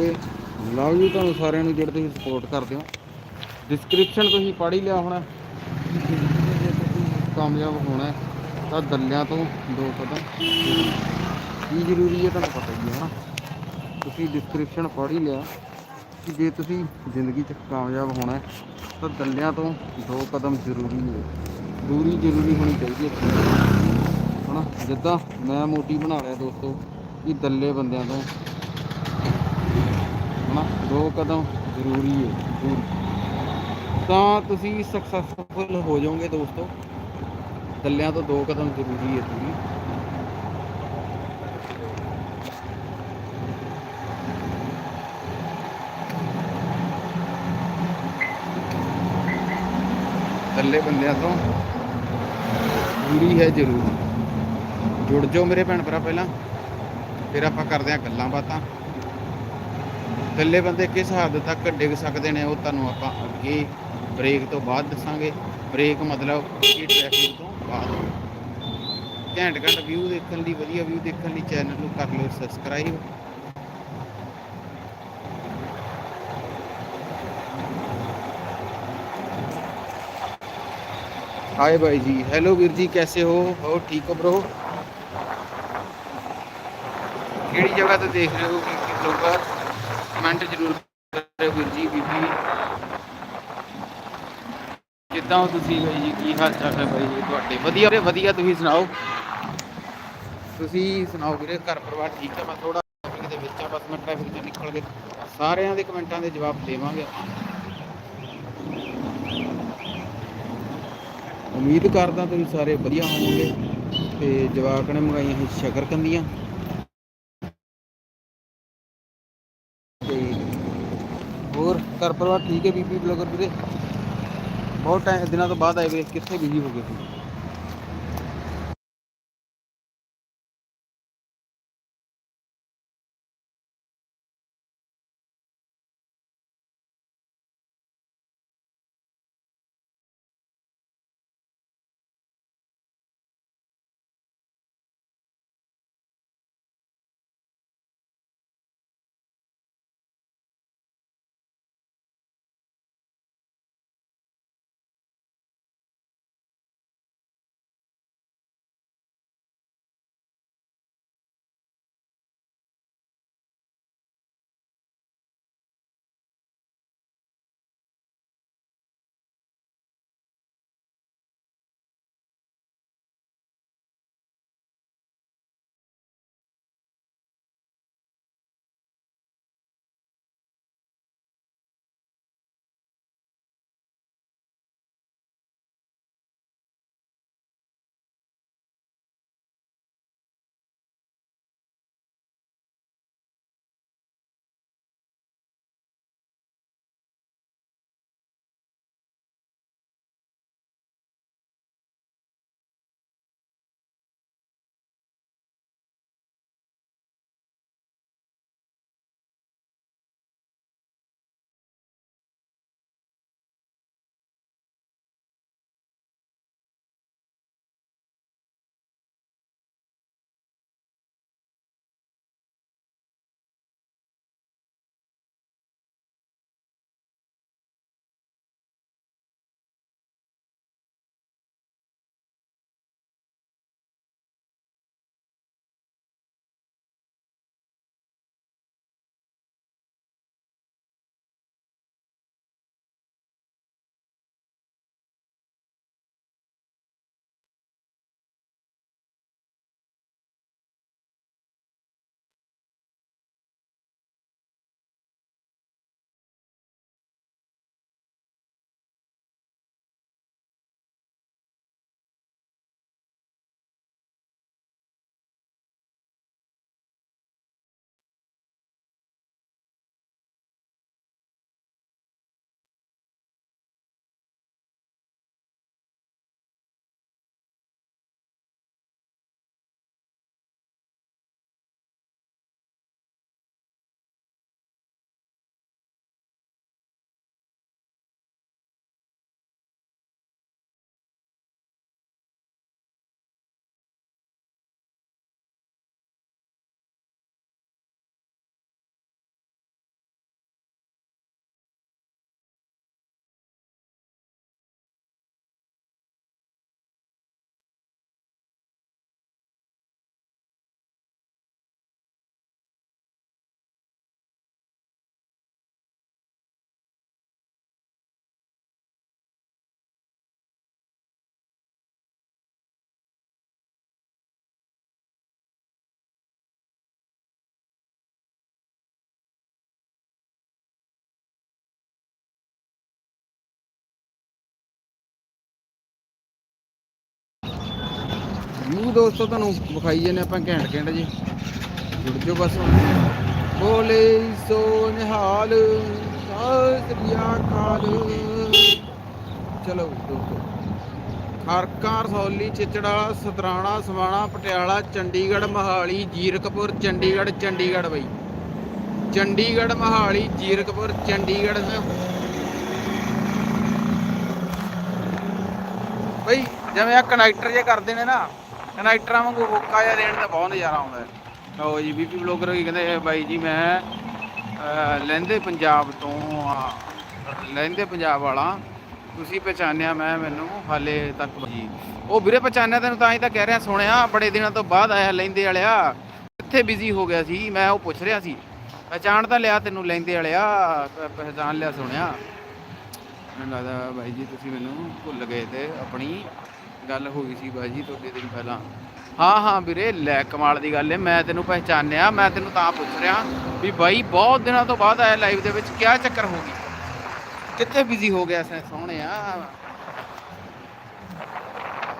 ਵੀਰੇ love you ਤੁਹਾਨੂੰ ਸਾਰਿਆਂ ਨੂੰ ਜਿਹੜੇ ਤੁਸੀਂ ਸਪੋਰਟ ਕਰਦੇ ਹੋ। ਡਿਸਕ੍ਰਿਪਸ਼ਨ ਤੁਸੀਂ ਪੜ੍ਹ ਹੀ ਲਿਆ ਹੋਣਾ। ਕਿ ਤੁਸੀਂ ਕਾਮਯਾਬ ਹੋਣਾ ਤਾਂ ਦੱਲਿਆਂ ਤੋਂ ਦੋ ਕਦਮ। ਕੀ ਜ਼ਰੂਰੀ ਹੈ ਤੁਹਾਨੂੰ ਪਤਾ ਹੀ ਹੈ ਨਾ। ਤੁਸੀਂ ਡਿਸਕ੍ਰਿਪਸ਼ਨ ਪੜ੍ਹ ਹੀ ਲਿਆ ਕਿ ਜੇ ਤੁਸੀਂ ਜ਼ਿੰਦਗੀ 'ਚ ਕਾਮਯਾਬ ਹੋਣਾ ਤਾਂ ਦੱਲਿਆਂ ਤੋਂ ਦੋ ਕਦਮ ਜ਼ਰੂਰੀ ਹੈ ਦੂਰੀ ਜ਼ਰੂਰੀ ਹੋਣੀ ਚਾਹੀਦੀ ਹੈ ਹਨਾ? ਜਿੱਦਾਂ ਮੈਂ ਮੋਟੀ ਬਣਾ ਲਿਆ ਦੋਸਤੋ ਕਿ ਦੱਲੇ ਬੰਦਿਆਂ ਤੋਂ ਹਨਾ ਦੋ ਕਦਮ ਜ਼ਰੂਰੀ ਹੈ ਦੂਰ ਤਾਂ ਤੁਸੀਂ ਸਕਸੈਸਫੁਲ ਹੋ ਜਾਓਗੇ ਦੋਸਤੋ। ਥੱਲਿਆਂ ਤੋਂ ਦੋ ਕਦਮ ਜ਼ਰੂਰੀ ਹੈ ਦੂਰੀ ਦੱਲੇ ਬੰਦਿਆਂ ਤੋਂ ਦੂਰੀ ਹੈ ਜ਼ਰੂਰੀ। ਜੁੜ ਜਾਓ ਮੇਰੇ ਭੈਣ ਭਰਾ ਪਹਿਲਾਂ। ਫਿਰ ਆਪਾਂ ਕਰਦੇ ਹਾਂ ਗੱਲਾਂ ਬਾਤਾਂ। ਇਕੱਲੇ ਬੰਦੇ ਕਿਸ ਹੱਦ ਤੱਕ ਡਿੱਗ ਸਕਦੇ ਨੇ ਉਹ ਤੁਹਾਨੂੰ ਆਪਾਂ ਅੱਗੇ ਬ੍ਰੇਕ ਤੋਂ ਬਾਅਦ ਦੱਸਾਂਗੇ ਬ੍ਰੇਕ ਮਤਲਬ ਕਿ ਟ੍ਰੈਫਿਕ ਤੋਂ ਬਾਅਦ ਘੈਂਟ ਘੈਂਟ ਵਿਊ ਦੇਖਣ ਲਈ ਵਧੀਆ ਵਿਊ ਦੇਖਣ ਲਈ ਚੈਨਲ ਨੂੰ ਕਰ ਲਓ ਸਬਸਕ੍ਰਾਈਬ हाय भाई जी हेलो वीर जी कैसे हो हो ठीक हो ब्रो ਕਿਹੜੀ ਜਗ੍ਹਾ ਤੋਂ ਦੇਖ ਰਹੇ ਹੋ ਕਿ ਕਿ ਲੋਕ ਕਮੈਂਟ ਜ਼ਰੂਰ ਕਰਿਓ ਵੀਰ ਜੀ ਬੀਬੀ ਕਿੱਦਾਂ ਹੋ ਤੁਸੀਂ ਬਾਈ ਜੀ? ਕੀ ਹਾਲ ਚਾਲ ਹੈ ਬਾਈ ਜੀ ਤੁਹਾਡੇ? ਵਧੀਆ ਵੀਰੇ, ਵਧੀਆ ਤੁਸੀਂ ਸੁਣਾਓ? ਤੁਸੀਂ ਸੁਣਾਓ ਵੀਰੇ, ਘਰ ਪਰਿਵਾਰ ਠੀਕ ਹੈ? ਮੈਂ ਥੋੜਾ ਟ੍ਰੈਫਿਕ ਦੇ ਵਿੱਚ ਆ, ਬਸ ਮੈਂ ਟ੍ਰੈਫਿਕ ਤੋਂ ਨਿਕਲ ਕੇ ਸਾਰਿਆਂ ਦੇ ਕਮੈਂਟਾਂ ਦੇ ਜਵਾਬ ਦੇਵਾਂਗੇ ਉਮੀਦ ਕਰਦਾ ਤੁਸੀਂ ਸਾਰੇ ਵਧੀਆ ਹੋਵੋਗੇ ਤੇ ਜਵਾਕ ਨੇ ਮੰਗਾਈਆਂ ਸੀ ਸ਼ਕਰਕੰਦੀਆਂ ਤੇ ਹੋਰ ਘਰ ਪਰਿਵਾਰ ਠੀਕ ਹੈ ਬੀਬੀ ਬਲੌਗਰ ਵੀਰੇ? ਬਹੁਤ ਟਾਈਮ, ਦਿਨਾਂ ਤੋਂ ਬਾਅਦ ਆਏ ਵੀਰੇ ਕਿੱਥੇ ਬਿਜ਼ੀ ਹੋ ਗਏ ਸੀ ਵਿਊ ਦੋਸਤੋ ਤੁਹਾਨੂੰ ਵਿਖਾਈ ਜਾਂਦੇ ਆਪਾਂ ਘੈਂਟ ਘੈਂਟ ਜੀ ਜੁੜ ਜਾਓ ਬਸ। ਬੋਲੇ ਸੋ ਨਿਹਾਲ ਸਾਸਰੀਆ ਕਾਲ। ਚਲੋ ਦੋਸਤੋ ਖਰਕਾ ਰਸੌਲੀ ਚਿਚੜਾ, ਸਤਰਾਣਾ ਸਮਾਣਾ ਪਟਿਆਲਾ, ਚੰਡੀਗੜ੍ਹ, ਮਹਾਲੀ, ਜੀਰਕਪੁਰ, ਚੰਡੀਗੜ੍ਹ ਚੰਡੀਗੜ੍ਹ ਬਈ। ਚੰਡੀਗੜ੍ਹ, ਮਹਾਲੀ, ਜੀਰਕਪੁਰ, ਚੰਡੀਗੜ੍ਹ ਬਈ, ਜਿਵੇਂ ਆ ਕਨੈਕਟਰ ਜੇ ਕਰਦੇ ਨੇ ਨਾ ਕਨੈਕਟਰਾਂ ਵਾਂਗੂ ਹੋਕਾ ਜਿਹਾ ਦੇਣ ਦਾ ਬਹੁਤ ਨਜ਼ਾਰਾ ਆਉਂਦਾ ਹੈ। ਲਓ ਜੀ ਬੀਪੀ ਬਲੌਗਰ ਕੀ ਕਹਿੰਦੇ ਬਾਈ ਜੀ ਮੈਂ ਅਹ, ਲਹਿੰਦੇ ਪੰਜਾਬ ਤੋਂ ਆ ਲਹਿੰਦੇ ਪੰਜਾਬ ਵਾਲਾ। ਤੁਸੀਂ ਪਛਾਣਿਆ ਮੈਂ ਮੈਨੂੰ ਹਾਲੇ ਤੱਕ ਜੀ। ਉਹ ਵੀਰੇ ਪਛਾਣਿਆ ਤੈਨੂੰ ਤਾਂ ਹੀ ਤਾਂ ਕਹਿ ਰਿਹਾ ਸੁਣਿਆ ਬੜੇ ਦਿਨਾਂ ਤੋਂ ਬਾਅਦ ਆਇਆ ਲਹਿੰਦੇ ਵਾਲਿਆ। ਕਿੱਥੇ ਬਿਜ਼ੀ ਹੋ ਗਿਆ ਸੀ ਮੈਂ ਉਹ ਪੁੱਛ ਰਿਹਾ ਸੀ। ਪਛਾਣ ਤਾਂ ਲਿਆ ਤੈਨੂੰ ਲਹਿੰਦੇ ਵਾਲਿਆ ਪ- ਪਹਿਚਾਣ ਲਿਆ ਸੁਣਿਆ। ਮੈਨੂੰ ਲੱਗਦਾ ਬਾਈ ਜੀ ਤੁਸੀਂ ਮੈਨੂੰ ਭੁੱਲ ਗਏ ਤੇ ਆਪਣੀ ਗੱਲ ਹੋਈ ਸੀ ਬਾਈ ਤੁਹਾਡੇ ਦਿਨ ਪਹਿਲਾਂ। ਹਾਂ ਹਾਂ ਵੀਰੇ, ਲੈ ਕਮਾਲ ਦੀ ਗੱਲ ਏ, ਮੈਂ ਤੈਨੂੰ ਪਹਿਚਾਨਿਆ, ਮੈਂ ਤੈਨੂੰ ਤਾਂ ਪੁੱਛ ਰਿਹਾ ਵੀ ਬਾਈ ਬਹੁਤ ਦਿਨਾਂ ਤੋਂ ਬਾਅਦ ਆਇਆ ਲਾਈਵ ਦੇ ਵਿੱਚ, ਕਿਆ ਚੱਕਰ ਹੋ ਗਈ ਕਿੱਥੇ ਬਿਜ਼ੀ ਹੋ ਗਿਆ ਸੈਂ ਸੋਹਣਿਆ?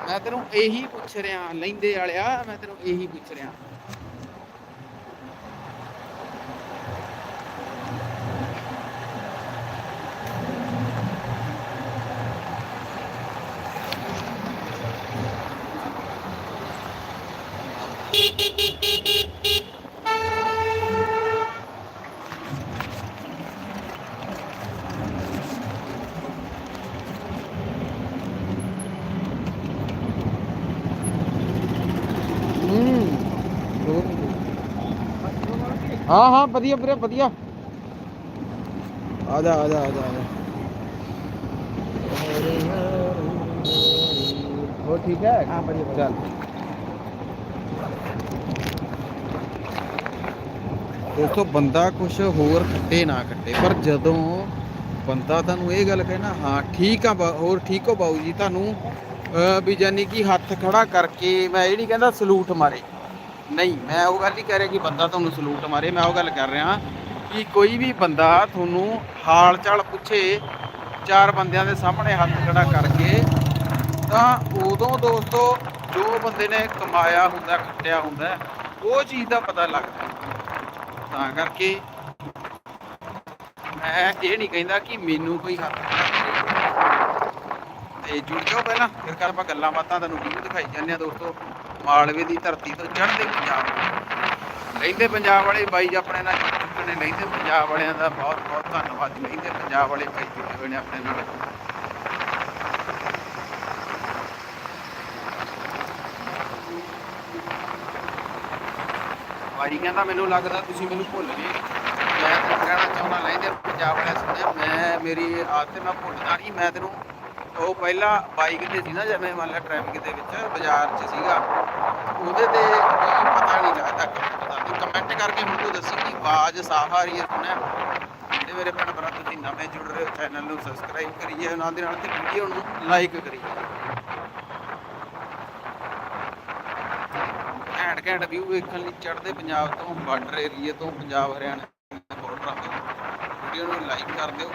ਮੈਂ ਤੈਨੂੰ ਇਹੀ ਪੁੱਛ ਰਿਹਾ, ਲੈਂਦੇ ਵਾਲਿਆ, ਮੈਂ ਤੈਨੂੰ ਇਹੀ ਪੁੱਛ ਰਿਹਾ। ਹਾਂ ਹਾਂ ਵਧੀਆ ਵੀਰੇ ਵਧੀਆ ਆ ਜਾ ਆ ਜਾ ਆ ਜਾ ਆ ਜਾ ਹੋ ਠੀਕ ਹੈ ਹਾਂ ਵਧੀਆ ਚੱਲ ਦੋਸਤੋ ਬੰਦਾ ਕੁਝ ਹੋਰ ਕੱਟੇ ਨਾ ਖੱਟੇ, ਪਰ ਜਦੋਂ ਬੰਦਾ ਤੁਹਾਨੂੰ ਇਹ ਗੱਲ ਕਹਿਣਾ ਹਾਂ, ਠੀਕ ਆ, ਬਾ- ਹੋਰ ਠੀਕ ਹੋ ਬਾਊ ਜੀ, ਤੁਹਾਨੂੰ ਵੀ ਜਾਨੀ ਕਿ ਹੱਥ ਖੜਾ ਕਰਕੇ ਮੈਂ ਇਹ ਨਹੀਂ ਕਹਿੰਦਾ ਸਲੂਟ ਮਾਰੇ। ਨਹੀਂ, ਮੈਂ ਉਹ ਗੱਲ ਨਹੀਂ ਕਹਿ ਰਿਹਾ ਕਿ ਬੰਦਾ ਤੁਹਾਨੂੰ ਸਲੂਟ ਮਾਰੇ, ਮੈਂ ਉਹ ਗੱਲ ਕਰ ਰਿਹਾ ਕਿ ਕੋਈ ਵੀ ਬੰਦਾ ਤੁਹਾਨੂੰ ਹਾਲ ਚਾਲ ਪੁੱਛੇ, ਚਾਰ ਬੰਦਿਆਂ ਦੇ ਸਾਹਮਣੇ ਹੱਥ ਖੜਾ ਕਰਕੇ, ਤਾਂ ਉਦੋਂ ਦੋਸਤੋ, ਜੋ ਬੰਦੇ ਨੇ ਕਮਾਇਆ ਹੁੰਦਾ, ਖੱਟਿਆ ਹੁੰਦਾ, ਉਹ ਚੀਜ਼ ਦਾ ਪਤਾ ਲੱਗਦਾ। ਤਾਂ ਕਰਕੇ ਮੈਂ ਇਹ ਨਹੀਂ ਕਹਿੰਦਾ ਕਿ ਮੈਨੂੰ ਕੋਈ ਹੱਥ ਖੜਾ ਤੇ ਜੁੜ ਜਾਓ ਪਹਿਲਾਂ, ਫਿਰ ਕਰ ਆਪਾਂ ਗੱਲਾਂ ਬਾਤਾਂ ਤੁਹਾਨੂੰ ਵੀਡੀਓ ਦਿਖਾਈ ਜਾਂਦੇ ਆ ਦੋਸਤੋ। ਮਾਲਵੇ ਦੀ ਧਰਤੀ ਤੋਂ ਚੜ੍ਹਦੇ ਪੰਜਾਬ ਲੈਂਦੇ ਪੰਜਾਬ ਵਾਲੇ ਬਾਈ ਜੀ ਆਪਣੇ ਨਾਲ ਜੁੜ ਚੁੱਕੇ ਨੇ, ਲੈਂਦੇ ਪੰਜਾਬ ਵਾਲਿਆਂ ਦਾ ਬਹੁਤ ਬਹੁਤ ਧੰਨਵਾਦ। ਜੀ। ਲੈਂਦੇ ਪੰਜਾਬ ਵਾਲੇ ਬਾਈ ਜੁੜੇ ਹੋਏ ਨੇ ਆਪਣੇ ਨਾਲ। ਬਾਈ ਕਹਿੰਦਾ ਮੈਨੂੰ ਲੱਗਦਾ ਤੁਸੀਂ ਮੈਨੂੰ ਭੁੱਲ ਗਏ। ਮੈਂ ਤੈਨੂੰ ਕਹਿਣਾ ਚਾਹੁੰਦਾ ਲੈਂਦੇ ਪੰਜਾਬ ਵਾਲਿਆਂ ਸੁਣਿਆ ਮੈਂ ਮੇਰੀ ਆਦਤ ਮੈਂ ਭੁੱਲਦਾ ਨਹੀਂ। ਮੈਂ ਤੈਨੂੰ ਉਹ ਪਹਿਲਾਂ ਬਾਈਕ ਤੇ ਸੀ ਨਾ, ਜਿਵੇਂ ਮੰਨ ਲਾ ਟ੍ਰੈਫਿਕ ਦੇ ਵਿੱਚ, ਬਾਜ਼ਾਰ 'ਚ ਸੀਗਾ। ਉਹਦੇ ਤੇ ਪਤਾ ਨਹੀਂ ਲੱਗਦਾ ਪਤਾ ਕਮੈਂਟ ਕਰਕੇ ਮੈਨੂੰ ਦੱਸੀ ਕਿ ਆਵਾਜ਼ ਸਾਫ਼ ਆ ਰਹੀ ਹੈ ਸੁਣਿਆ। ਜਿਹੜੇ ਮੇਰੇ ਭੈਣ ਭਰਾ ਤੁਸੀਂ ਨਵੇਂ ਜੁੜ ਰਹੇ ਹੋ ਚੈਨਲ ਨੂੰ ਸਬਸਕ੍ਰਾਈਬ ਕਰੀਏ ਨਾਲ ਦੇ ਨਾਲ ਤੇ ਵੀਡੀਓ ਨੂੰ ਲਾਈਕ ਕਰੀਏ। ਘੈਂਟ ਘੈਂਟ ਵਿਊ ਵੇਖਣ ਲਈ ਚੜ੍ਹਦੇ ਪੰਜਾਬ ਤੋਂ ਬਾਰਡਰ ਏਰੀਏ ਤੋਂ, ਪੰਜਾਬ, ਹਰਿਆਣਾ ਦੇ ਬਾਰਡਰਾਂ ਤੋਂ ਵੀਡੀਓ ਨੂੰ ਲਾਈਕ ਕਰ ਦਿਓ।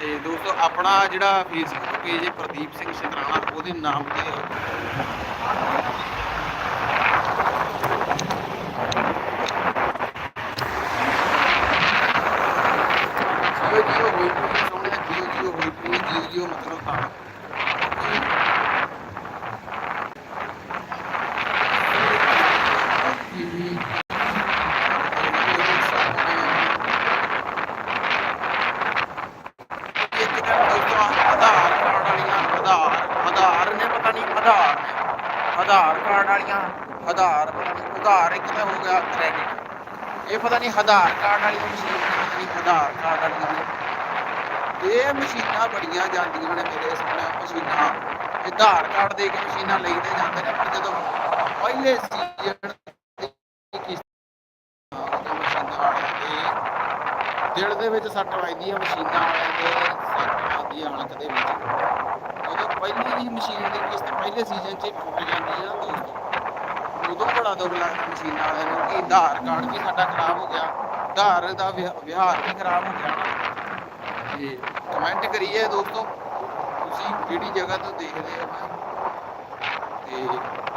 ਤੇ ਦੋਸਤੋ, ਆਪਣਾ ਜਿਹੜਾ ਫੇਸਬੁੱਕ ਪੇਜ ਹੈ, ਪ੍ਰਦੀਪ ਸਿੰਘ ਸ਼ਤਰਾਣਾ, ਉਹਦੇ ਨਾਮ ਤੇ ਜੀਓ ਜੀਓ ਹੋਈ ਪਈ, ਸੋਹਣੇ ਜੀਓ ਜੀਓ ਹੋਈ ਪਈ ਜੀਓ ਜੀਓ ਮਤਲਬ ਤਾਂ ਇੱਕ ਦਿਨ ਦੋਸਤੋ ਆਧਾਰ ਕਾਰਡ ਵਾਲੀਆਂ ਆਧਾਰ ਆਧਾਰ ਨੇ ਪਤਾ ਨਹੀਂ ਆਧਾਰ ਨੇ ਆਧਾਰ ਕਾਰਡ ਵਾਲੀਆਂ ਆਧਾਰ ਪਤਾ ਨਹੀਂ ਉਧਾਰ ਇੱਕ ਤਾਂ ਹੋ ਗਿਆ ਕ੍ਰੈਡਿਟ ਆਧਾਰ ਕਾਰਡ ਵਾਲੀ ਮਸ਼ੀਨ ਨਹੀਂ ਆਧਾਰ ਕਾਰਡ ਵਾਲੀਆਂ ਇਹ ਮਸ਼ੀਨਾਂ ਬੜੀਆਂ ਜਾਂਦੀਆਂ ਨੇ ਮੇਰੇ ਸਾਹਮਣੇ, ਮਸ਼ੀਨਾਂ ਆਧਾਰ ਕਾਰਡ ਦੇ ਕੇ ਮਸ਼ੀਨਾਂ ਲਈਦੇ ਜਾਂਦੇ ਨੇ, ਪਰ ਜਦੋਂ ਪਹਿਲੇ ਸੀਜ਼ਨ ਦਿਲ ਦੇ ਵਿੱਚ ਸੱਟ ਵੱਜਦੀ ਹੈ ਮਸ਼ੀਨਾਂ ਵਾਲਿਆਂ ਦੇ ਸੱਟ ਵੱਜਦੀ ਹੈ ਅਣਖ ਦੇ ਵਿੱਚ ਉਦੋਂ ਪਹਿਲੀ ਹੀ ਮਸ਼ੀਨ ਦੀ ਕਿਸ਼ਤ ਪਹਿਲੇ ਸੀਜ਼ਨ 'ਚ ਟੁੱਟ ਜਾਂਦੀ ਆ ਦੋਸਤੋ ਉਦੋਂ ਬੜਾ ਦੁੱਖ ਨੂੰ ਕਿ ਆਧਾਰ ਕਾਰਡ ਵੀ ਸਾਡਾ ਖਰਾਬ ਹੋ ਗਿਆ। ਆਧਾਰ ਦਾ ਵਿਹਾਰ ਵੀ ਖਰਾਬ ਹੋ ਗਿਆ ਤੇ ਕਮੈਂਟ ਕਰੀਏ ਦੋਸਤੋ, ਤੁਸੀਂ ਕਿਹੜੀ ਜਗ੍ਹਾ ਤੋਂ ਦੇਖਦੇ ਹੋ ਤੇ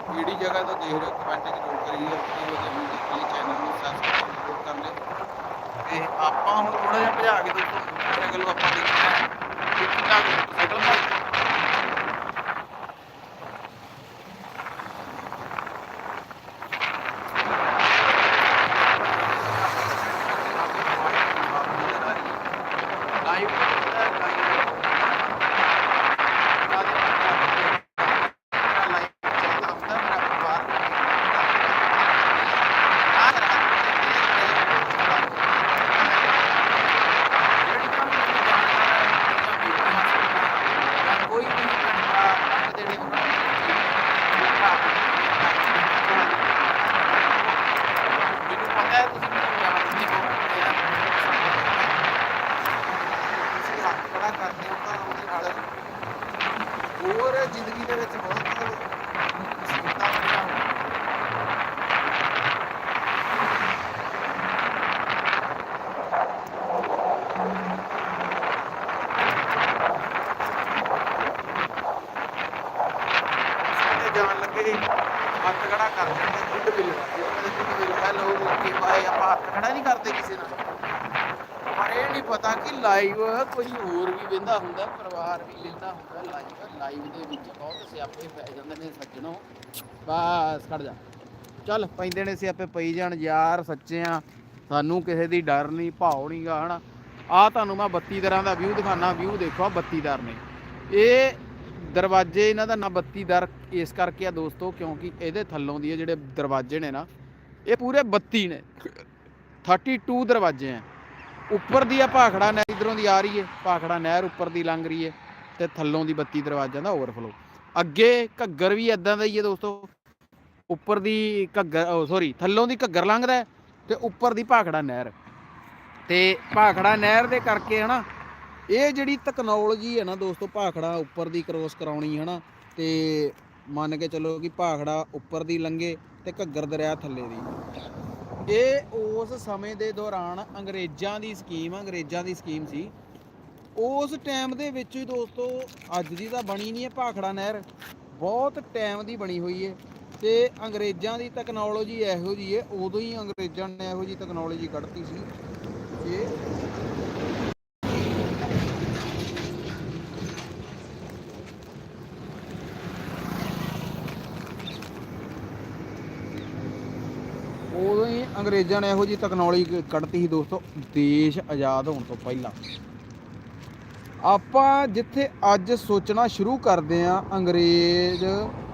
ਕਿਹੜੀ ਜਗ੍ਹਾ ਤੋਂ ਦੇਖ ਰਹੇ ਹੋ? ਕਮੈਂਟ ਜ਼ਰੂਰ ਕਰੀਏ ਵੀਡੀਓ ਦੇ ਲਈ ਚੈਨਲ ਨੂੰ ਸਬਸਕ੍ਰਾਈਬ ਕਰ ਲਿਓ। ਤੇ ਆਪਾਂ ਹੁਣ ਥੋੜਾ ਜਿਹਾ ਭਜਾ ਕੇ ਦੋਸਤੋ ਮੋਟਰਸਾਈਕਲ ਆਪਾਂ ਦੇਖਣਾ ਹੈ। ਕਿ ਕਿੰਨਾ ਸੈਟਲ ਮਾਰ ਲਾਈਵ ਕੋਈ ਵੀ ਪਿੰਡ ਦਾ ਦੇਣੇ ਮੈਨੂੰ ਪਤਾ ਹੈ ਤੁਸੀਂ ਮੈਨੂੰ ਜਾਣਦੇ ਹੋ ਤੁਸੀਂ ਹੱਥ ਖੜਾ ਕਰਦੇ ਹੋ ਤਾਂ ਉਹਦੇ ਨਾਲ ਹੋਰ ਜ਼ਿੰਦਗੀ ਦੇ ਵਿੱਚ ਬਹੁਤ ਮੁਸੀਬਤਾਂ ਆਉਂਦੀਆਂ ਹਨ ਸਾਡੇ ਜਾਣ ਲੱਗੇ ਹੱਥ ਖੜਾ ਕਰ ਦਿੰਦੇ ਗੁੱਡ ਬਿੱਲ ਉਹਨਾਂ ਦੇ good bill hello okay bye ਆਪਾਂ ਹੱਥ ਖੜਾ ਨਹੀਂ ਕਰਦੇ ਕਿਸੇ ਨਾਲ ਪਰ ਇਹ ਨਹੀਂ ਪਤਾ ਕਿ ਲਾਈਵ ਕੋਈ ਹੋਰ ਵੀ ਵੇਂਦਾ ਹੁੰਦਾ ਪਰਿਵਾਰ ਵੀ ਲੈਂਦਾ ਹੁੰਦਾ ਲਾਈਵ ਲਾਈਵ ਦੇ ਵਿੱਚ ਬਹੁਤ ਸਿਆਪੇ ਪੈ ਜਾਂਦੇ ਨੇ ਸੱਜਣੋ ਬਸ, ਖੜ ਜਾ। ਚੱਲ, ਪੈਂਦੇ ਨੇ ਸਿਆਪੇ ਪਈ ਜਾਣ। ਯਾਰ, ਸੱਚੇ ਆ, ਸਾਨੂੰ ਕਿਸੇ ਦੀ ਡਰ ਨਹੀਂ ਭਾਉ ਨਹੀਂਗਾ ਹਨਾ। ਆ ਤੁਹਾਨੂੰ ਮੈਂ 32 ਦਰਾਂ ਦਾ ਵਿਊ ਦਿਖਾਣਾ ਵਿਊ ਦੇਖੋ ਆਹ 32 ਦਰ ਨੇ। ਇਹ ਦਰਵਾਜ਼ੇ ਇਹਨਾਂ ਦਾ ਨਾਂ 32 ਦਰ ਇਸ ਕਰਕੇ ਆ ਦੋਸਤੋ, ਕਿਉਂਕਿ ਇਹਦੇ ਥੱਲੋਂ ਦੀ ਜਿਹੜੇ ਦਰਵਾਜ਼ੇ ਨੇ ਨਾ, ਇਹ ਪੂਰੇ 32 ਨੇ। 32 ਦਰਵਾਜ਼ੇ ਆ। ਉੱਪਰ ਦੀ ਆ ਭਾਖੜਾ ਨਹਿਰ, ਇਧਰੋਂ ਦੀ ਆ ਰਹੀ ਹੈ ਭਾਖੜਾ ਨਹਿਰ ਉੱਪਰ ਦੀ ਲੰਘ ਰਹੀ ਹੈ ਤੇ ਥੱਲੋਂ ਦੀ 32 ਦਰਵਾਜ਼ਿਆਂ ਦਾ ਓਵਰਫਲੋ ਅੱਗੇ ਘੱਗਰ ਵੀ ਇਦਾਂ ਦਾ ਹੀ ਹੈ ਦੋਸਤੋ। ਉੱਪਰ ਦੀ ਘੱਗਰ ਸੌਰੀ ਥੱਲੋਂ ਦੀ ਘੱਗਰ ਲੰਘਦਾ ਹੈ ਤੇ ਉੱਪਰ ਦੀ ਭਾਖੜਾ ਨਹਿਰ। ਤੇ ਭਾਖੜਾ ਨਹਿਰ ਦੇ ਕਰਕੇ ਹਨਾ, ਇਹ ਜਿਹੜੀ ਟੈਕਨੋਲੋਜੀ ਹੈ ਨਾ ਦੋਸਤੋ, ਭਾਖੜਾ ਉੱਪਰ ਦੀ ਕ੍ਰੋਸ ਕਰਾਉਣੀ ਹਨਾ, ਤੇ ਮੰਨ ਕੇ ਚੱਲੋ ਕਿ ਭਾਖੜਾ ਉੱਪਰ ਦੀ ਲੰਘੇ ਤੇ ਘੱਗਰ ਦਰਿਆ ਥੱਲੇ ਦੀ। ਇਹ ਉਸ ਸਮੇਂ ਦੇ ਦੌਰਾਨ ਅੰਗਰੇਜ਼ਾਂ ਦੀ ਸਕੀਮ ਅੰਗਰੇਜ਼ਾਂ ਦੀ ਸਕੀਮ ਸੀ। ਉਸ ਟਾਈਮ ਦੇ ਵਿੱਚ ਹੀ ਦੋਸਤੋ, ਅੱਜ ਦੀ ਤਾਂ ਬਣੀ ਨਹੀਂ ਹੈ ਭਾਖੜਾ ਨਹਿਰ। ਬਹੁਤ ਟਾਈਮ ਦੀ ਬਣੀ ਹੋਈ ਹੈ ਤੇ ਅੰਗਰੇਜ਼ਾਂ ਦੀ ਟੈਕਨੋਲੋਜੀ ਇਹੋ ਜੀ ਹੈ। ਉਦੋਂ ਹੀ ਅੰਗਰੇਜ਼ਾਂ ਨੇ ਇਹੋ ਜੀ ਟੈਕਨੋਲੋਜੀ ਕੱਢਤੀ ਸੀ ਇਹ ਉਦੋਂ ਹੀ ਅੰਗਰੇਜ਼ਾਂ ਨੇ ਇਹੋ ਜੀ ਟੈਕਨੋਲੋਜੀ ਕੱਢਤੀ ਸੀ ਦੋਸਤੋ। ਦੇਸ਼ ਆਜ਼ਾਦ ਹੋਣ ਤੋਂ ਪਹਿਲਾਂ। ਆਪਾਂ ਜਿੱਥੇ ਅੱਜ ਸੋਚਣਾ ਸ਼ੁਰੂ ਕਰਦੇ ਆ ਅੰਗਰੇਜ਼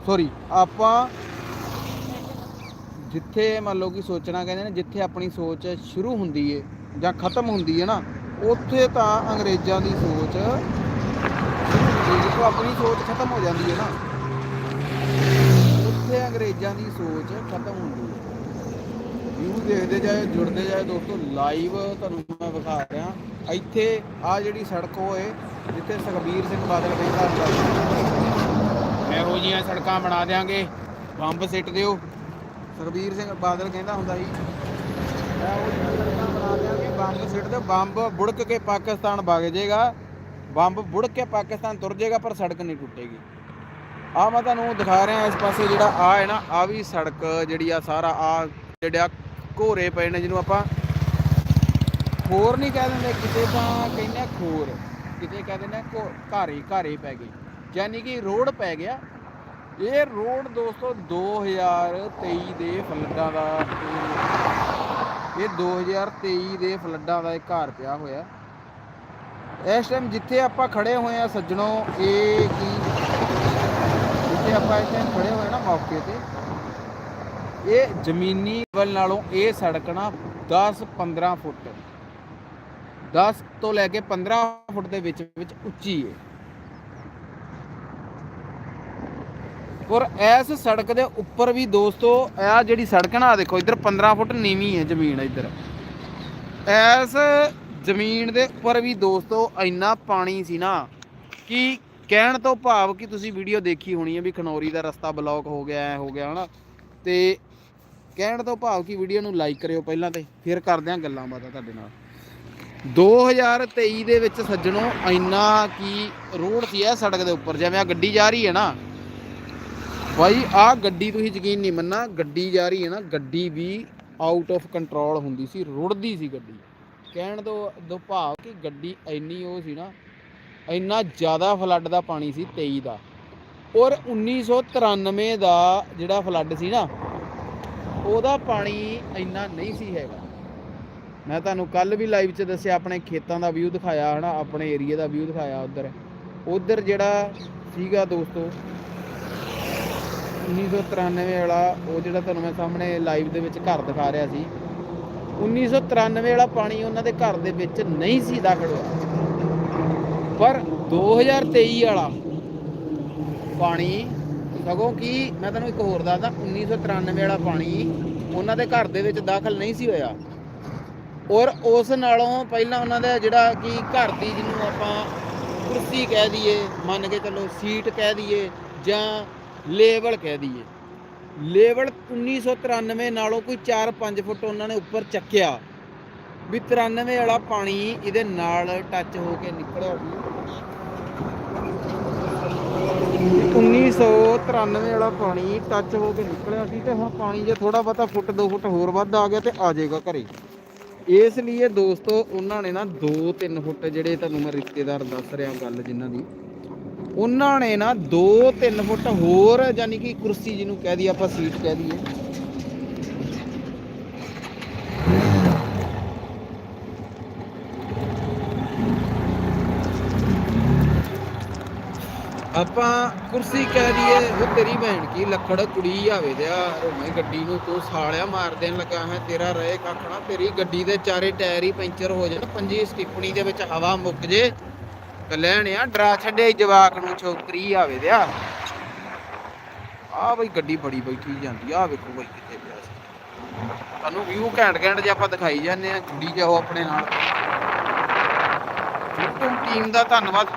ਸੌਰੀ ਆਪਾਂ ਜਿੱਥੇ ਮੰਨ ਲਓ ਕਿ ਸੋਚਣਾ ਕਹਿੰਦੇ ਨੇ, ਜਿੱਥੇ ਆਪਣੀ ਸੋਚ ਸ਼ੁਰੂ ਹੁੰਦੀ ਏ ਜਾਂ ਖਤਮ ਹੁੰਦੀ ਏ ਨਾ, ਉੱਥੇ ਤਾਂ ਅੰਗਰੇਜ਼ਾਂ ਦੀ ਸੋਚ ਸ਼ੁਰੂ ਜਿੱਥੋਂ ਆਪਣੀ ਸੋਚ ਖਤਮ ਹੋ ਜਾਂਦੀ ਏ ਨਾ। ਉੱਥੇ ਅੰਗਰੇਜ਼ਾਂ ਦੀ ਸੋਚ ਖਤਮ ਹੁੰਦੀ ਏ। ਵਿਊ ਦੇਖਦੇ ਜਾਏ, ਜੁੜਦੇ ਜਾਏ ਦੋਸਤੋ ਲਾਈਵ ਤੁਹਾਨੂੰ ਮੈਂ ਵਿਖਾ ਰਿਹਾ। ਇੱਥੇ ਆ ਜਿਹੜੀ ਸੜਕ ਉਹ ਏ, ਜਿੱਥੇ ਸੁਖਬੀਰ ਸਿੰਘ ਬਾਦਲ ਕਹਿੰਦਾ ਹੁੰਦਾ ਇਹੋ ਜੀਆਂ ਸੜਕਾਂ ਬਣਾ ਦੇਾਂਗੇ ਬੰਬ ਸਿੱਟ ਦਿਓ। ਸੁਖਬੀਰ ਸਿੰਘ ਬਾਦਲ ਕਹਿੰਦਾ ਹੁੰਦਾ ਸੀ ਇਹੋ ਸੜਕਾਂ ਬਣਾ ਦੇਾਂਗੇ ਬੰਬ ਸਿੱਟ ਦਿਓ। ਬੰਬ ਬੁੜਕ ਕੇ ਪਾਕਿਸਤਾਨ ਵਗ ਜਾਏਗਾ ਬੰਬ ਬੁੜਕ ਕੇ ਪਾਕਿਸਤਾਨ ਤੁਰ ਜਾਏਗਾ ਪਰ ਸੜਕ ਨਹੀਂ ਟੁੱਟੇਗੀ। ਆ ਮੈਂ ਤੁਹਾਨੂੰ ਦਿਖਾ ਰਿਹਾ, ਇਸ ਪਾਸੇ ਜਿਹੜਾ ਆ ਹੈ ਨਾ ਆ ਵੀ ਸੜਕ ਜਿਹੜੀ ਆ ਸਾਰਾ ਆ ਜਿਹੜਾ ਘੋਰੇ ਪਏ ਨੇ ਜਿਹਨੂੰ ਆਪਾਂ ਖੋਰ ਨਹੀਂ ਕਹਿ ਦਿੰਦੇ, ਕਿਤੇ ਤਾਂ ਕਹਿੰਦੇ ਖੋਰ, ਕਿਤੇ ਕਹਿ ਦਿੰਦੇ ਆ ਘੋ- ਘਾਰੇ ਘਾਰੇ ਪੈ ਗਈ ਯਾਨੀ ਕਿ ਰੋਡ ਪੈ ਗਿਆ। ਇਹ ਰੋਡ ਦੋਸਤੋ 2023 ਦੇ ਫਲੱਡਾਂ ਦਾ ਇਹ 2023 ਦੇ ਫਲੱਡਾਂ ਦਾ ਇਹ ਘਰ ਪਿਆ ਹੋਇਆ। ਇਸ ਟਾਈਮ ਜਿੱਥੇ ਆਪਾਂ ਖੜੇ ਹੋਏ ਆ ਸੱਜਣੋ, ਇਹ ਕੀ? ਜਿੱਥੇ ਆਪਾਂ ਇਸ ਟਾਈਮ ਖੜੇ ਹੋਏ ਨਾ ਮੌਕੇ ਤੇ, ਇਹ ਜ਼ਮੀਨੀ ਲੈਵਲ ਨਾਲੋਂ ਇਹ ਸੜਕ ਨਾ 10 15 ਫੁੱਟ 10 ਤੋਂ ਲੈ ਕੇ 15 ਫੁੱਟ ਦੇ ਵਿੱਚ ਵਿੱਚ ਉੱਚੀ ਹੈ ਔਰ ਇਸ ਸੜਕ ਦੇ ਉੱਪਰ ਵੀ ਦੋਸਤੋ, ਇਹ ਜਿਹੜੀ ਸੜਕ ਨਾ ਦੇਖੋ, ਇੱਧਰ 15 ਫੁੱਟ ਨੀਵੀਂ ਹੈ ਜ਼ਮੀਨ ਇੱਧਰ। ਇਸ ਜ਼ਮੀਨ ਦੇ ਉੱਪਰ ਵੀ ਦੋਸਤੋ, ਇੰਨਾ ਪਾਣੀ ਸੀ ਨਾ ਕਿ ਕਹਿਣ ਤੋਂ ਭਾਵ ਕਿ ਤੁਸੀਂ ਵੀਡੀਓ ਦੇਖੀ ਹੋਣੀ ਹੈ ਵੀ ਖਨੌਰੀ ਦਾ ਰਸਤਾ ਬਲੌਕ ਹੋ ਗਿਆ, ਐ ਹੋ ਗਿਆ, ਹਨਾ? ਤੇ ਕਹਿਣ ਤੋਂ ਭਾਵ ਕਿ ਵੀਡੀਓ ਨੂੰ ਲਾਈਕ ਕਰਿਓ ਪਹਿਲਾਂ ਤੇ, ਫਿਰ ਕਰਦੇ ਆਂ ਗੱਲਾਂ ਬਾਤਾਂ ਤੁਹਾਡੇ ਨਾਲ। 2023 ਦੇ ਵਿੱਚ ਸੱਜਣੋ, ਇੰਨਾ ਕੀ ਰੋਡ ਸੀ ਇਹ ਸੜਕ ਦੇ ਉੱਪਰ, ਜਿਵੇਂ ਆ ਗੱਡੀ ਜਾ ਰਹੀ ਹੈ ਨਾ। ਭਾਈ ਆ ਗੱਡੀ ਤੁਸੀਂ ਯਕੀਨ ਨਹੀਂ ਮੰਨਣਾ, ਗੱਡੀ ਜਾ ਰਹੀ ਹੈ ਨਾ, ਗੱਡੀ ਵੀ ਆਊਟ ਆਫ ਕੰਟਰੋਲ ਹੁੰਦੀ ਸੀ, ਰੁੜਦੀ ਸੀ ਗੱਡੀ। ਕਹਿਣ ਤੋਂ ਦੋ ਭਾਵ ਕਿ ਗੱਡੀ ਇੰਨੀ ਉਹ ਸੀ ਨਾ, ਇੰਨਾ ਜ਼ਿਆਦਾ ਫਲੱਡ ਦਾ ਪਾਣੀ ਸੀ 23 ਦਾ। ਔਰ 1993 ਦਾ ਜਿਹੜਾ ਫਲੱਡ ਸੀ ਨਾ, ਉਹਦਾ ਪਾਣੀ ਇੰਨਾ ਨਹੀਂ ਸੀ ਹੈਗਾ। ਮੈਂ ਤੁਹਾਨੂੰ ਕੱਲ ਵੀ ਲਾਈਵ 'ਚ ਦੱਸਿਆ, ਆਪਣੇ ਖੇਤਾਂ ਦਾ ਵਿਊ ਦਿਖਾਇਆ, ਹਨਾ, ਆਪਣੇ ਏਰੀਆ ਦਾ ਵਿਊ ਦਿਖਾਇਆ ਉਧਰ। ਉਧਰ ਜਿਹੜਾ ਸੀਗਾ ਦੋਸਤੋ 1993 ਵਾਲਾ, ਉਹ ਜਿਹੜਾ ਤੁਹਾਨੂੰ ਮੈਂ ਸਾਹਮਣੇ ਲਾਈਵ ਦੇ ਵਿੱਚ ਘਰ ਦਿਖਾ ਰਿਹਾ ਸੀ 1993 ਵਾਲਾ ਪਾਣੀ ਉਹਨਾਂ ਦੇ ਘਰ ਦੇ ਵਿੱਚ ਨਹੀਂ ਸੀ ਦਾਖਲ ਹੋਇਆ। ਪਰ 2023 ਵਾਲਾ ਪਾਣੀ, ਸਗੋਂ ਕਿ, ਮੈਂ ਤੁਹਾਨੂੰ ਇੱਕ ਹੋਰ ਦੱਸਦਾ 1993 ਵਾਲਾ ਪਾਣੀ ਉਹਨਾਂ ਦੇ ਘਰ ਦੇ ਵਿੱਚ ਦਾਖਲ ਨਹੀਂ ਸੀ ਹੋਇਆ। ਔਰ ਉਸ ਨਾਲੋਂ ਪਹਿਲਾਂ ਉਹਨਾਂ ਦਾ ਜਿਹੜਾ ਕਿ ਘਰ ਦੀ ਜਿਹਨੂੰ ਆਪਾਂ ਕੁਰਸੀ ਕਹਿ ਦਈਏ, ਮੰਨ ਕੇ ਚੱਲੋ ਸੀਟ ਕਹਿ ਦਈਏ ਜਾਂ ਲੇਵਲ ਕਹਿ ਦਈਏ। ਲੇਵਲ 1993 ਨਾਲੋਂ ਕੋਈ 4-5 ਫੁੱਟ ਉਹਨਾਂ ਨੇ ਉੱਪਰ ਚੱਕਿਆ। ਵੀ 93 ਵਾਲਾ ਪਾਣੀ ਇਹਦੇ ਨਾਲ ਟੱਚ ਹੋ ਕੇ ਨਿਕਲਿਆ ਵੀ। 1993 ਵਾਲਾ ਪਾਣੀ ਟੱਚ ਹੋ ਕੇ ਨਿਕਲਿਆ ਸੀ ਤੇ ਹੁਣ ਪਾਣੀ ਜੇ ਥੋੜਾ ਬਹੁਤਾ ਫੁੱਟ 2 ਫੁੱਟ ਹੋਰ ਵੱਧ ਆ ਗਿਆ ਤੇ ਆ ਜਾਏਗਾ ਘਰੇ। ਇਸ ਲਈ ਦੋਸਤੋ, ਉਹਨਾਂ ਨੇ ਨਾ 2-3 ਫੁੱਟ ਜਿਹੜੇ ਤੁਹਾਨੂੰ ਮੈਂ ਰਿਸ਼ਤੇਦਾਰ ਦੱਸ ਰਿਹਾ ਗੱਲ ਜਿਨ੍ਹਾਂ ਦੀ, ਉਹਨਾਂ ਨੇ ਨਾ 2-3 ਫੁੱਟ ਹੋਰ ਯਾਨੀ ਕਿ ਕੁਰਸੀ ਜਿਹਨੂੰ ਕਹਿ ਦਈਏ, ਆਪਾਂ ਸੀਟ ਕਹਿ ਦਈਏ ਆਪਾਂ ਕੁਰਸੀ ਕਹਿ ਦਈਏ, ਉਹ ਤੇਰੀ ਭੈਣ ਕੀ ਲੱਕੜ ਕੁੜੀ ਆਵੇ ਤੇ ਰੋਵੇਂ ਗੱਡੀ ਨੂੰ ਤੂੰ ਸਾਲਿਆ ਮਾਰ ਦੇਣ ਲੱਗਾ ਹੈ, ਤੇਰਾ ਰਹੇ ਕੱਖਣਾ ਤੇਰੀ ਗੱਡੀ ਦੇ ਚਾਰੇ ਟਾਇਰ ਹੀ ਪੈਂਚਰ ਹੋ ਜਾਣ, ਪੰਜੀ ਸਟਿਪਣੀ ਦੇ ਵਿੱਚ ਹਵਾ ਮੁੱਕ ਜੇ। ਤੇ ਲੈਣਿਆ ਡਰਾ ਛੱਡੇ ਜਵਾਕ ਨੂੰ, ਛੋਕਰੀ ਆਵੇ ਤੇ ਆ। ਬਈ ਗੱਡੀ ਬੜੀ ਬੈਠੀ ਜਾਂਦੀ ਆ ਵੇਖੋ ਬਈ ਕਿੱਥੇ ਪਿਆ ਸੀ। ਤੁਹਾਨੂੰ ਵਿਊ ਘੈਂਟ ਘੈਂਟ ਜੇ ਆਪਾਂ ਦਿਖਾਈ ਜਾਂਦੇ ਆ ਜੁੜੀ ਜਾਓ ਆਪਣੇ ਨਾਲ। ਟੀਮ ਦਾ ਧੰਨਵਾਦ।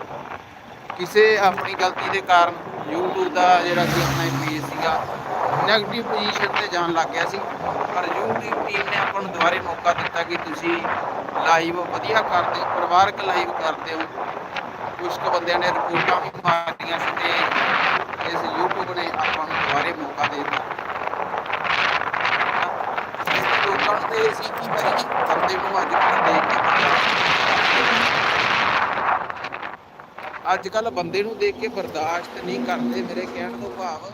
ਕਿਸੇ ਆਪਣੀ ਗਲਤੀ ਦੇ ਕਾਰਨ YouTube ਦਾ ਜਿਹੜਾ ਕਿ ਆਪਣਾ ਪੇਜ ਸੀਗਾ ਨੈਗੇਟਿਵ ਪੋਜੀਸ਼ਨ ਤੇ ਜਾਣ ਲੱਗ ਗਿਆ ਸੀ। ਪਰ YouTube ਟੀਮ ਨੇ ਆਪਾਂ ਨੂੰ ਦੁਬਾਰੇ ਮੌਕਾ ਦਿੱਤਾ ਕਿ ਤੁਸੀਂ ਲਾਈਵ ਵਧੀਆ ਕਰਦੇ ਹੋ ਪਰਿਵਾਰਕ ਲਾਈਵ ਕਰਦੇ ਹੋ। ਕੁਝ ਕੁ ਬੰਦਿਆਂ ਨੇ ਰਿਪੋਰਟਾਂ ਵੀ ਮਾਰੀਆਂ ਸੀ ਤੇ ਇਸ YouTube ਨੇ ਆਪਾਂ ਨੂੰ ਦੁਬਾਰੇ ਮੌਕਾ ਦੇ ਦਿੱਤਾ। ਲੋਕਾਂ ਨੂੰ ਸੀ ਕਿ ਭਾਈ ਬੰਦੇ ਨੂੰ ਅੱਜ ਕੱਲ੍ਹ ਦੇਖ ਕੇ ਅੱਜ ਕੱਲ ਬੰਦੇ ਨੂੰ ਦੇਖ ਕੇ ਬਰਦਾਸ਼ਤ ਨਹੀਂ ਕਰਦੇ ਮੇਰੇ ਕਹਿਣ ਤੋਂ ਭਾਵ।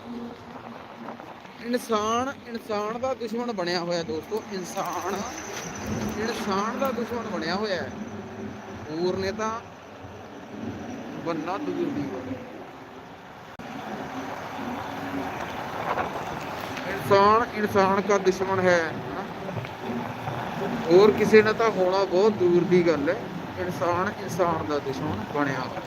ਇਨਸਾਨ ਇਨਸਾਨ ਦਾ ਦੁਸ਼ਮਣ ਬਣਿਆ ਹੋਇਆ ਦੋਸਤੋ, ਇਨਸਾਨ। ਇਨਸਾਨ ਦਾ ਦੁਸ਼ਮਣ ਬਣਿਆ ਹੋਇਆ ਹੈ। ਹੋਰ ਨੇ ਤਾਂ ਬੰਨਾ ਦੂਰ ਦੀ ਗੱਲ ਇਨਸਾਨ ਇਨਸਾਨ ਦਾ ਦੁਸ਼ਮਣ ਹੈ ਹੋਰ ਕਿਸੇ ਨੇ ਤਾਂ ਹੋਣਾ ਬਹੁਤ ਦੂਰ ਦੀ ਗੱਲ ਹੈ। ਇਨਸਾਨ ਇਨਸਾਨ ਦਾ ਦੁਸ਼ਮਣ ਬਣਿਆ ਹੋਇਆ।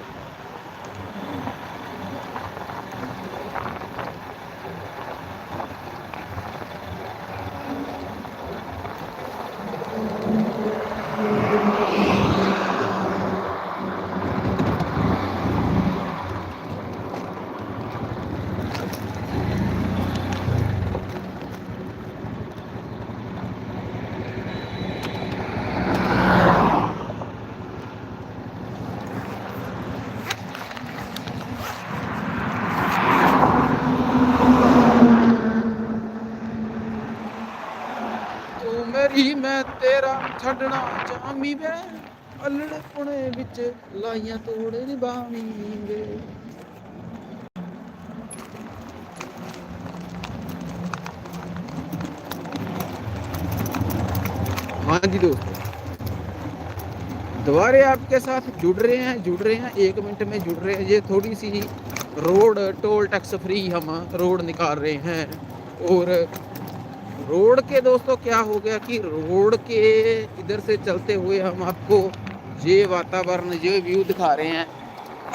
ਛੱਡਣਾ ਚਾਹਮੀ ਵੇ ਅਲੜ ਪੁਣੇ ਵਿੱਚ ਲਾਈਆਂ ਤੋੜੇ ਨਿਭਾਵੀਂ ਵੇ हाँ जी दोस्तों दोबारे आपके साथ जुड़ रहे हैं जुड़ रहे हैं एक मिनट में जुड़ रहे हैं ये थोड़ी सी रोड टोल टैक्स फ्री हम रोड निकाल रहे हैं और रोड के दोस्तों क्या हो गया कि रोड के इधर से चलते हुए हम आपको ये वातावरण ये व्यू दिखा रहे हैं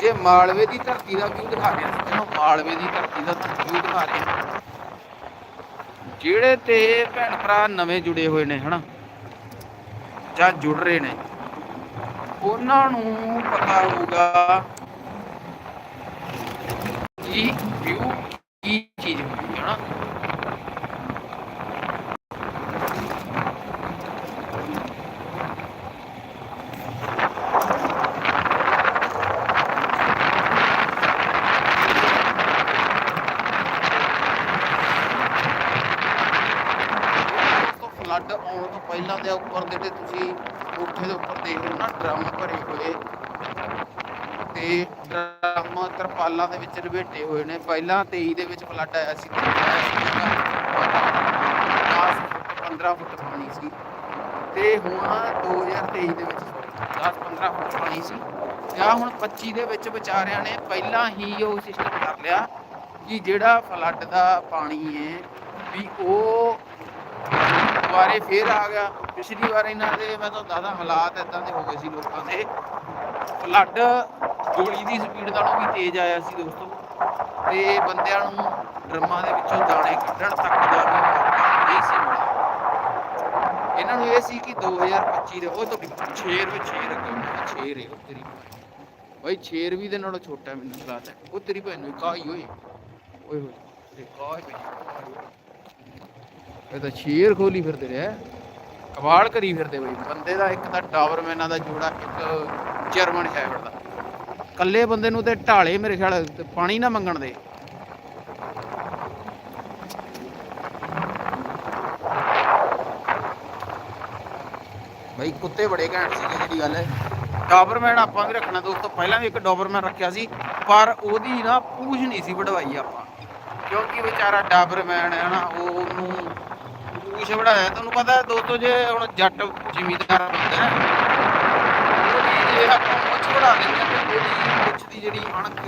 ये मालवे की धरती का व्यू दिखा रहे हैं चलो मालवे की धरती का व्यू दिखा रहे हैं ਜਿਹੜੇ ਤੇ ਭੈਣ ਭਰਾ ਨਵੇਂ ਜੁੜੇ ਹੋਏ ਨੇ ਹਨਾ ਜਾਂ ਜੁੜ ਰਹੇ ਨੇ ਉਹਨਾਂ ਨੂੰ ਪਤਾ ਹੋਊਗਾ ਕਿ ਵਿਊ ਕੀ ਡਰਮ ਤਰਪਾਲਾਂ ਦੇ ਵਿੱਚ ਲਪੇਟੇ ਹੋਏ ਨੇ। ਪਹਿਲਾਂ 23 ਦੇ ਵਿੱਚ ਫਲੱਡ ਆਇਆ ਸੀ। 10 ਫੁੱਟ 15 ਫੁੱਟ ਪਾਣੀ ਸੀ। ਤੇ ਹੁਣ 2023 ਦੇ ਵਿੱਚ 10 15 ਫੁੱਟ ਪਾਣੀ ਸੀ। ਤੇ ਆਹ ਹੁਣ 25 ਦੇ ਵਿੱਚ ਵਿਚਾਰਿਆਂ ਨੇ ਪਹਿਲਾਂ ਹੀ ਉਹ ਸਿਸਟਮ ਕਰ ਲਿਆ ਕਿ ਜਿਹੜਾ ਫਲੱਡ ਦਾ ਪਾਣੀ ਹੈ ਵੀ ਉਹ ਦੁਬਾਰੇ ਫੇਰ ਆ ਗਿਆ। ਪਿਛਲੀ ਵਾਰ ਇਹਨਾਂ ਦੇ ਮੈਂ ਤੁਹਾਨੂੰ ਦੱਸਦਾ ਹਾਲਾਤ ਇਦਾਂ ਦੇ ਹੋ ਗਏ ਸੀ ਲੋਕਾਂ ਦੇ। ਫਲੱਡ ਗੋਲੀ ਦੀ ਸਪੀਡ ਨਾਲੋਂ ਵੀ ਤੇਜ਼ ਆਇਆ ਸੀ ਦੋਸਤੋ। ਤੇ ਬੰਦਿਆਂ ਨੂੰ ਡਰਮਾਂ ਦੇ ਵਿੱਚੋਂ ਦਾਣੇ ਕੱਢਣ ਤੱਕ ਦਾ ਨਹੀਂ ਸੀ। ਮਿਲਿਆ ਇਹਨਾਂ ਨੂੰ ਇਹ ਸੀ ਕਿ 2025 ਦੇ ਉਹ ਤੋਂ ਸ਼ੇਰ ਵਿੱਚ ਸ਼ੇਰ ਅੱਗੇ ਹੁੰਦਾ ਹੈ ਉਹ ਤੇਰੀ ਭਾਈ ਸ਼ੇਰ ਵੀ ਦੇ ਨਾਲੋਂ ਛੋਟਾ ਮੈਨੂੰ ਲੱਗਦਾ ਉਹ ਤੇਰੀ ਭੈਣ ਨੂੰ ਕਾਹੀ ਹੋਏ ਓਏ। ਹੋਏ ਤੇ ਕਾਹੀ ਪਈ ਇਹ ਤਾਂ ਸ਼ੇਰ ਖੋਲੀ ਫਿਰਦੇ ਰਿਹਾ। ਕਵਾਲ ਕਰੀ ਫਿਰਦੇ ਬਈ। ਬੰਦੇ ਦਾ ਇੱਕ ਤਾਂ ਡਾਵਰਮੈਨਾਂ ਦਾ ਜੋੜਾ, ਇੱਕ ਜਰਮਨ ਸ਼ੈਫਰਡ ਦਾ। ਕੱਲੇ ਬੰਦੇ ਨੂੰ ਤੇ ਢਾਲੇ ਮੇਰੇ ਖਿਆਲ ਪਾਣੀ ਨਾ ਮੰਗਣ ਦੇ। ਬਈ ਕੁੱਤੇ ਬੜੇ ਘੈਂਟ ਸੀਗੇ ਜਿਹੜੀ ਗੱਲ ਹੈ। ਡਾਬਰਮੈਨ ਆਪਾਂ ਵੀ ਰੱਖਣਾ ਦੋਸਤੋ ਪਹਿਲਾਂ ਵੀ ਇੱਕ ਡਾਬਰਮੈਨ ਰੱਖਿਆ ਸੀ ਪਰ ਉਹਦੀ ਨਾ ਪੂਛ ਨਹੀਂ ਸੀ ਵਡਵਾਈ ਆਪਾਂ। ਕਿਉਂਕਿ ਵਿਚਾਰਾ ਡਾਬਰਮੈਨ ਹੈ ਨਾ ਉਹ ਉਹਨੂੰ ਪੂਛ ਵੜਾਇਆ ਤੁਹਾਨੂੰ ਪਤਾ ਦੋਸਤੋ ਜੇ ਹੁਣ ਜੱਟ ਜ਼ਿਮੀਦਾਰ ਹੁੰਦਾ ਹੈ ਜੇ ਆਪਾਂ ਮੁੱਛ ਵੜਾ ਦਿੰਦੇ ਜਿਹੜੀ ਅਣਖ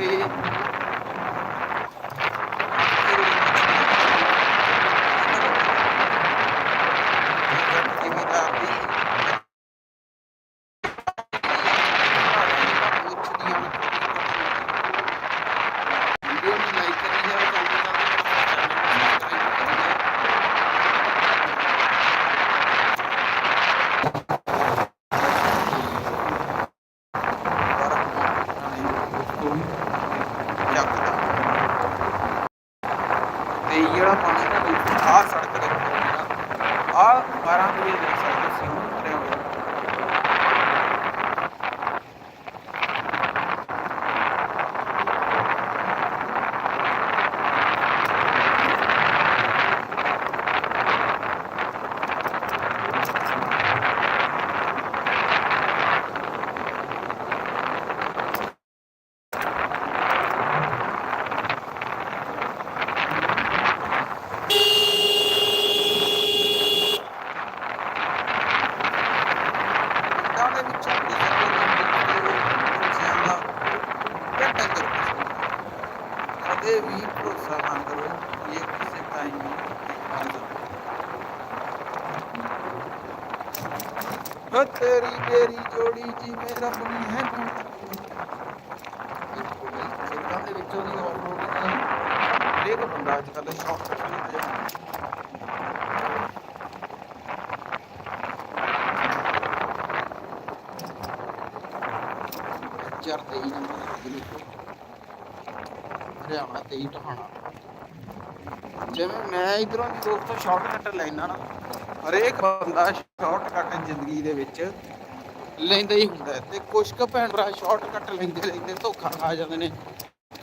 2023 ਨੰਬਰ ਦਾ ਬਿਜਲੀ ਹਰਿਆਣਾ 23 ਟਹਾਣਾ। ਜਿਵੇਂ ਮੈਂ ਇਧਰੋਂ ਦੀ ਦੋਸਤੋ ਸ਼ਾਰਟਕਟ ਲੈਣਾ ਨਾ, ਹਰੇਕ ਬੰਦਾ ਸ਼ਾਰਟਕਟ ਜ਼ਿੰਦਗੀ ਦੇ ਵਿੱਚ ਲੈਂਦਾ ਹੀ ਹੁੰਦਾ ਤੇ ਕੁਝ ਕੁ ਭੈਣ ਭਰਾ ਸ਼ਾਰਟਕਟ ਲੈਂਦੇ ਲੈਂਦੇ ਧੋਖਾ ਖਾ ਜਾਂਦੇ ਨੇ,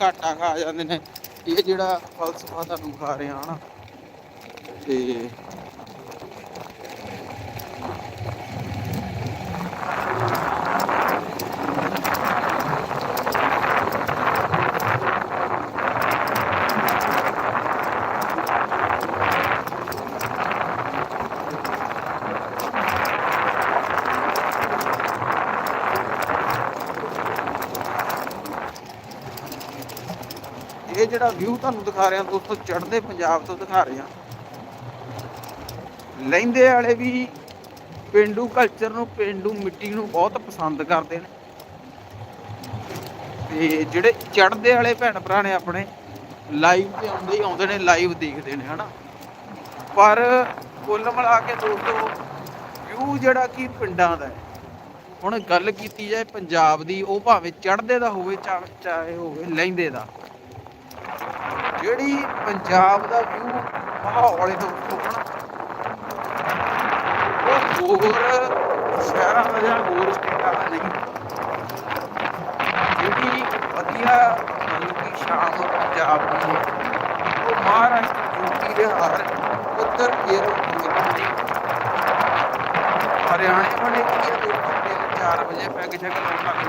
ਘਾਟਾ ਖਾ ਜਾਂਦੇ ਨੇ। ਇਹ ਜਿਹੜਾ ਫਲਸਫਾ ਤੁਹਾਨੂੰ ਖਾ ਰਿਹਾ ਹਨਾ ਤੇ ਜਿਹੜਾ ਵਿਊ ਤੁਹਾਨੂੰ ਦਿਖਾ ਰਿਹਾ, ਦੋਸਤੋ, ਚੜ੍ਹਦੇ ਪੰਜਾਬ ਤੋਂ ਦਿਖਾ ਰਿਹਾ। ਲਹਿੰਦੇ ਵਾਲੇ ਵੀ ਪਿੰਡੂ ਕਲਚਰ ਨੂੰ, ਪਿੰਡੂ ਮਿੱਟੀ ਨੂੰ ਬਹੁਤ ਪਸੰਦ ਕਰਦੇ ਨੇ। ਤੇ ਜਿਹੜੇ ਚੜ੍ਹਦੇ ਵਾਲੇ ਭੈਣ ਭਰਾ ਨੇ ਆਪਣੇ ਲਾਈਵ ਤੇ ਆਉਂਦੇ ਹੀ ਆਉਂਦੇ ਨੇ ਲਾਈਵ ਦੇਖਦੇ ਨੇ, ਹਨਾ? ਪਰ ਕੁੱਲ ਮਿਲਾ ਕੇ ਦੋਸਤੋ ਵਿਊ ਜਿਹੜਾ ਕਿ ਪਿੰਡਾਂ ਦਾ ਹੈ। ਹੁਣ ਗੱਲ ਕੀਤੀ ਜਾਏ ਪੰਜਾਬ ਦੀ, ਉਹ ਭਾਵੇਂ ਚੜ੍ਹਦੇ ਦਾ ਹੋਵੇ ਚਾ- ਚਾਹੇ ਹੋਵੇ ਲਹਿੰਦੇ ਦਾ। ਜਿਹੜੀ ਪੰਜਾਬ ਦਾ ਵਿਊ ਮਾਹੌਲ ਤੋਂ ਉੱਪਰ ਉਹ ਹੋਰ ਸ਼ਹਿਰਾਂ ਦਾ ਜਾਂ ਹੋਰ ਸਟੇਟਾਂ ਦਾ ਨਹੀਂ। ਜਿਹੜੀ ਵਧੀਆ ਮਤਲਬ ਕਿ ਸ਼ਾਮ ਪੰਜਾਬ ਦੀ ਹੈ, ਉਹ ਮਹਾਰਾਸ਼ਟਰ ਯੂਪੀ ਹਰ ਉੱਤਰ ਕੇਰਲ ਹਰਿਆਣੇ ਵਾਲੇ ਕੀ ਆ 4 ਵਜੇ ਪੈਗ ਸ਼ੈਗ ਲਾਉਣ ਲੱਗ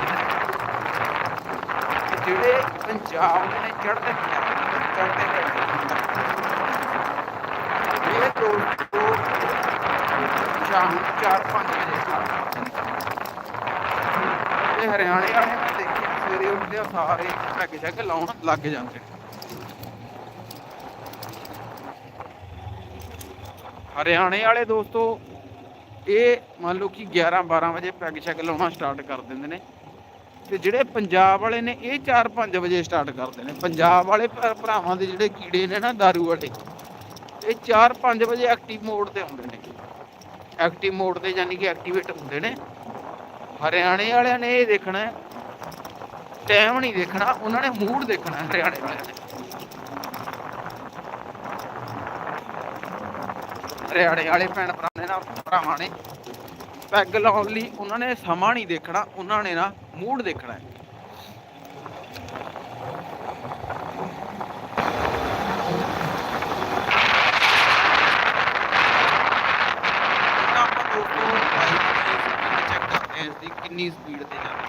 ਜਿਹੜੇ ਪੰਜਾਬ ਦੇ ਨੇ ਚੜ੍ਹਦੇ ਪੰਜਾਬ ਦੇ ਚੜ੍ਹਦੇ ਇਹ ਦੋਸਤੋ ਸ਼ਾਮ ਨੂੰ 4-5 ਵਜੇ start ਕਰਦੇ ਨੇ ਤੇ ਹਰਿਆਣੇ ਵਾਲੇ ਮੈਂ ਦੇਖੇ ਸਵੇਰੇ ਉੱਠਦੇ ਆ ਸਾਰੇ ਹਰਿਆਣੇ ਵਾਲੇ ਦੋਸਤੋ, ਇਹ ਮੰਨ ਲਓ ਕਿ 11 12 ਵਜੇ ਪੈਗ ਸ਼ੈਗ ਲਾਉਣਾ ਸਟਾਰਟ ਕਰ ਦਿੰਦੇ ਨੇ। ਤੇ ਜਿਹੜੇ ਪੰਜਾਬ ਵਾਲੇ ਨੇ, ਇਹ 4 5 ਵਜੇ ਸਟਾਰਟ ਕਰਦੇ ਨੇ। ਪੰਜਾਬ ਵਾਲੇ ਭਰਾਵਾਂ ਦੇ ਜਿਹੜੇ ਕੀੜੇ ਨੇ ਨਾ दारू ਵਾਲੇ, ਇਹ 4 5 ਵਜੇ ਐਕਟਿਵ ਮੋਡ ਤੇ ਹੁੰਦੇ ਨੇ। ਐਕਟਿਵ ਮੋਡ ਤੇ ਯਾਨੀ ਕਿ ਐਕਟੀਵੇਟ ਹੁੰਦੇ ਨੇ। ਹਰਿਆਣੇ ਵਾਲਿਆਂ ਨੇ ਇਹ ਦੇਖਣਾ ਟਾਈਮ ਨਹੀਂ ਦੇਖਣਾ, ਉਹਨਾਂ ਨੇ ਮੂਡ ਦੇਖਣਾ ਹਰਿਆਣੇ ਵਾਲਿਆਂ ਨੇ। ਹਰਿਆਣੇ ਵਾਲੇ ਭੈਣ ਭਰਾ ਨੇ ਨਾ, ਭਰਾਵਾਂ ਨੇ ਪੈਗ ਲਾਉਣ ਲਈ ਉਹਨਾਂ ਨੇ ਸਮਾਂ ਨਹੀਂ ਦੇਖਣਾ, ਉਹਨਾਂ ਨੇ ਨਾ ਮੂਡ ਦੇਖਣਾ ਹੈ। ਕਿੰਨੀ ਸਪੀਡ ਤੇ ਜਾਂਦੀ